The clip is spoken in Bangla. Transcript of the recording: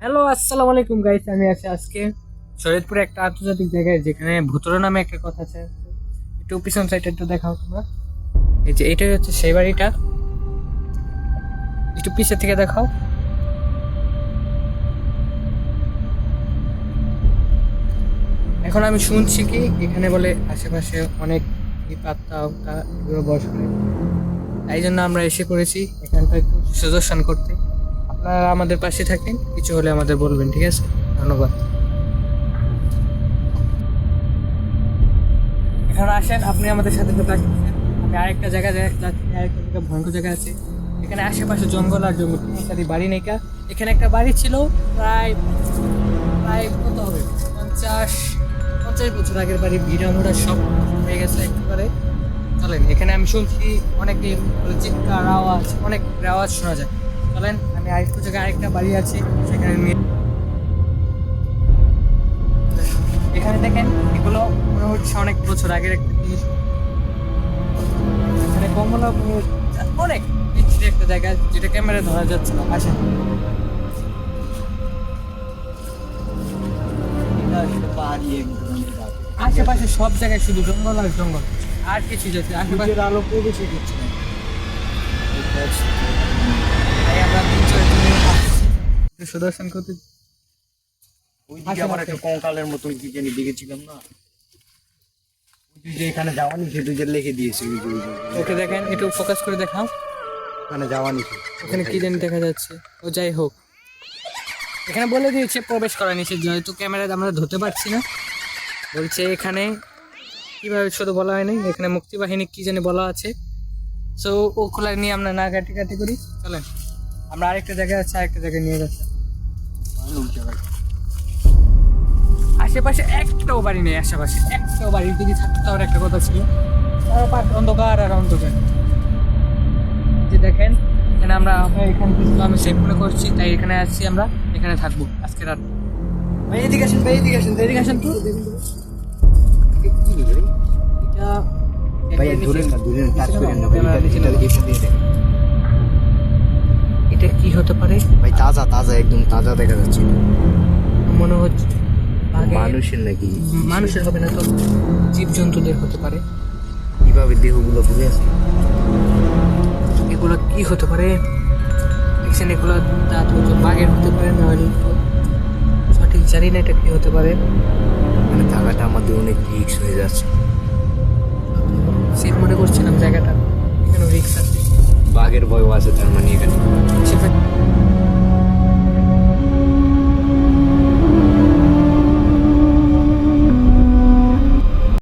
হ্যালো আসসালামু আলাইকুম গাইস আমি আছি আজকে শরীয়তপুরে একটা আন্তর্জাতিক জায়গায় যেখানে ভুতুরা নামে একটা কথা আছে। একটু পিছন সাইডে একটু দেখাও তোমরা। এই যে এটাই হচ্ছে সেই বাড়িটা। একটু পিছে থেকে দেখাও। এখন আমি শুনছি কি, এখানে বলে আশেপাশে অনেক পাত্তা এগুলো বস। করে তাই জন্য আমরা এসে পড়েছি এখানটা একটু সুদর্শন করতে। আপনারা আমাদের পাশে থাকেন, কিছু হলে আমাদের বলবেন, ঠিক আছে? ধন্যবাদ। এখন আসেন, আপনি আমাদের সাথে তো আমি আরেকটা যাচ্ছি আরেকটা জায়গায় ভয়ঙ্কর জায়গা আছে। এখানে আশেপাশে জঙ্গল আর জঙ্গল। ইত্যাদি বাড়ি নেই এখানে একটা বাড়ি ছিল, প্রায় প্রায় কত হবে? পঞ্চাশ পঞ্চাশ বছর আগের বাড়ি ভিড়া মোড়া সব হয়ে গেছে একেবারে। চলেন, এখানে আমি শুনছি অনেকে চিৎকার, আওয়াজ, অনেক আওয়াজ শোনা যায়। চলেন আমি আরেকটু জায়গায় আরেকটা বাড়ি আছে সেখানে নিয়ে এখানে দেখেন এগুলো মনে হচ্ছে অনেক বছর আগের একটা জিনিস। এখানে কমলা অনেক বিচ্ছিরি একটা জায়গা যেটা ক্যামেরা ধরা যাচ্ছে না আসেন। আশেপাশে সব জায়গায় শুধু জঙ্গল আর জঙ্গল আর কিছু যাচ্ছে আশেপাশে আলো প্রবেশই করছে না তাই আমরা তিন চার জনে আসছি। একটু সুদর্শন করতে। ওইদিকে আবার একটা কঙ্কালের মতন কি জানি দেখেছিলাম না? যে এখানে যাওয়া নিষেধ ওই যে লিখে দিয়েছে ওই যে ওই যে ওকে দেখেন একটু ফোকাস করে দেখাও। ওখানে যাওয়া ওখানে কি জানি দেখা যাচ্ছে। ও যাই হোক। এখানে বলে দিয়েছে প্রবেশ করা নিষেধ যেহেতু আমরা ধরতে পারছি না। বলছে এখানে কীভাবে শুধু বলা হয়নি এখানে মুক্তিবাহিনী কি জানি বলা আছে। সো ও খোলা নিয়ে আমরা না কাটি কাটি করি। চলেন। আমরা আরেকটা জায়গায় আছে আরেকটা জায়গায় নিয়ে যাচ্ছি। আশেপাশে একটাও বাড়ি নেই আশেপাশে একটাও বাড়ি। যদি থাকতে তাহলে একটা কথা ছিল অন্ধকার আর অন্ধকার। যে দেখেন এখানে আমরা এখানে আমি সেভ মনে করছি তাই এখানে আসছি আমরা এখানে থাকব আজকে রাত। ভাই এদিকে আসেন ভাই এদিকে আসেন এদিকে আসেন তো। এটা ভাই ধরেন না ধরেন টাচ করেন না এটা এটা এসে দিয়ে দেখেন। এটা কি হতে পারে? ভাই তাজা তাজা একদম তাজা দেখা যাচ্ছে। মনে হচ্ছে মানুষের নাকি মানুষের হবে না তো জীব জন্তুদের হতে পারে। কীভাবে দেহগুলো ঘুরে আছে এগুলো কি হতে পারে? দেখছেন এগুলো দাঁত হচ্ছে বাঘের হতে পারে না সঠিক জানি না এটা কি হতে পারে। মানে থাকাটা আমাদের অনেক রিক্স হয়ে যাচ্ছে। সেফ মনে করছিলাম জায়গাটা? এখানে রিক্স আছে? বাঘের ভয়ও আছে তার মানে